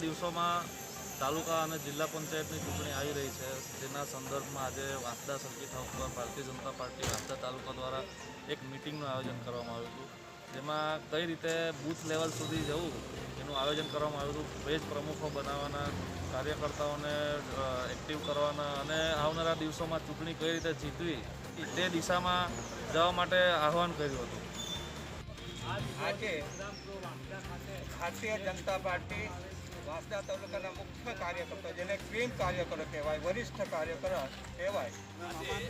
દિવસોમાં તાલુકા અને જિલ્લા પંચાયતની ચૂંટણી આવી રહી છે. તેના સંદર્ભમાં આજે વાંસદા સર્કિટ હાઉસ પર ભારતીય જનતા પાર્ટી વાંસદા તાલુકા દ્વારા એક મિટિંગનું આયોજન કરવામાં આવ્યું હતું. જેમાં કઈ રીતે બૂથ લેવલ સુધી જવું એનું આયોજન કરવામાં આવ્યું હતું. પેજ પ્રમુખો બનાવવાના, કાર્યકર્તાઓને એક્ટિવ કરવાના અને આવનારા દિવસોમાં ચૂંટણી કઈ રીતે જીતવી તે દિશામાં જવા માટે આહવાન કર્યું હતું. આજે ભારતીય જનતા પાર્ટી વાંસદા તાલુકાના મુખ્ય કાર્યકર્તા, જેને ક્રીમ કાર્યકરો કહેવાય, વરિષ્ઠ કાર્યકર કહેવાય,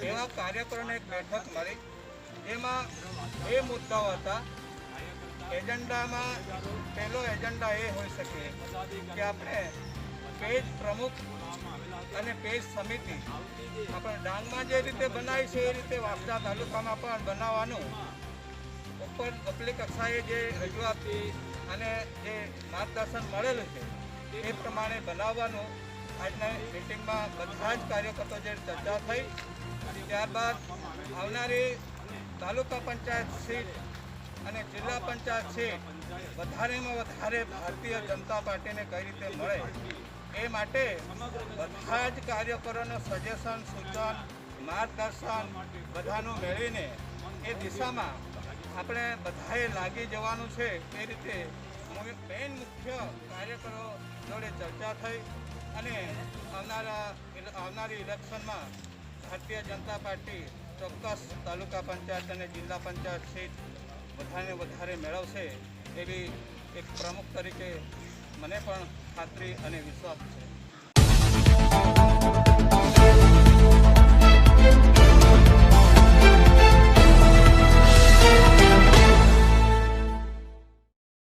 એવા કાર્યકરોને એક બેઠક મળી. જેમાં બે મુદ્દાઓ હતા. એજન્ડામાં, પહેલો એજન્ડા એ હોઈ શકે કે આપણે પેજ પ્રમુખ અને પેજ સમિતિ આપણે ડાંગમાં જે રીતે બનાવી છે એ રીતે વાંસદા તાલુકામાં પણ બનાવવાનું. ઉપર ઉપલી કક્ષાએ જે રજૂઆત અને જે માર્ગદર્શન મળેલું છે એ પ્રમાણે બનાવવાનું આજના મિટિંગમાં બધા જ કાર્યકર્તો જે ચર્ચા થઈ ત્યારબાદ આવનારી તાલુકા પંચાયત સીટ અને જિલ્લા પંચાયત સીટ વધારેમાં વધારે ભારતીય જનતા પાર્ટીને કઈ રીતે મળે એ માટે બધા જ કાર્યકરોનું સજેશન, સૂચન, માર્ગદર્શન બધાનું મેળવીને એ દિશામાં આપણે બધાએ લાગી જવાનું છે એ રીતે મેઇન મુખ્ય કાર્યકરો જોડે ચર્ચા થઈ અને આવનારા આવનારી ઇલેક્શનમાં ભારતીય જનતા પાર્ટી ચોક્કસ તાલુકા પંચાયત અને જિલ્લા પંચાયત સીટ વધારે વધારે મેળવશે એવી એક પ્રમુખ તરીકે મને પણ ખાતરી અને વિશ્વાસ છે.